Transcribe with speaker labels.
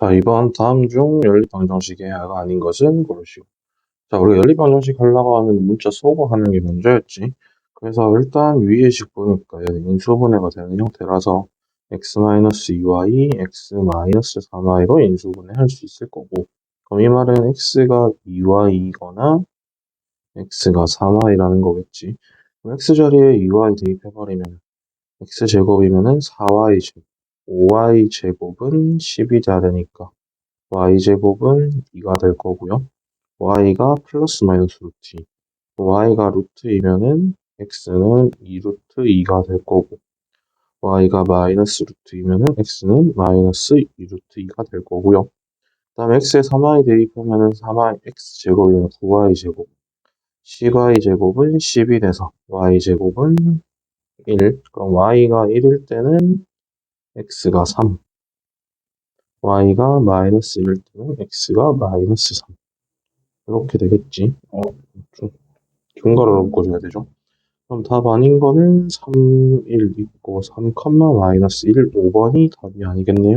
Speaker 1: 자, 이번 다음 중 연립방정식의 하가 아닌 것은 고르시오. 자, 우리가 연립방정식 하려고 하면 문자 소거하는 게 먼저였지. 그래서 일단 위의 식 보니까 얘는 인수분해가 되는 형태라서 x-2y, x-3y로 인수분해 할 수 있을 거고 그럼 이 말은 x가 2y이거나 x가 3y라는 거겠지. 그럼 x 자리에 2y 대입해버리면 x제곱이면은 4y제곱 5y제곱은 10이 되니까 y제곱은 2가 될 거고요. y가 플러스 마이너스 루트 2. y가 루트이면은 x는 2루트 2가 될 거고 y가 마이너스 루트이면은 x는 마이너스 2루트 2가 될 거고요. 그 다음에 x에 3y 대입하면은 3y x제곱이면 9y제곱 10y제곱은 10이 돼서 y제곱은 1 그럼 y가 1일 때는 x가 3 y가 마이너스 1일 때는 x가 마이너스 3 이렇게 되겠지? 어, 좀 중괄호를 묶어줘야 되죠? 그럼 답 아닌 거는 3, 1 있고 3, 마이너스 1, 5번이 답이 아니겠네요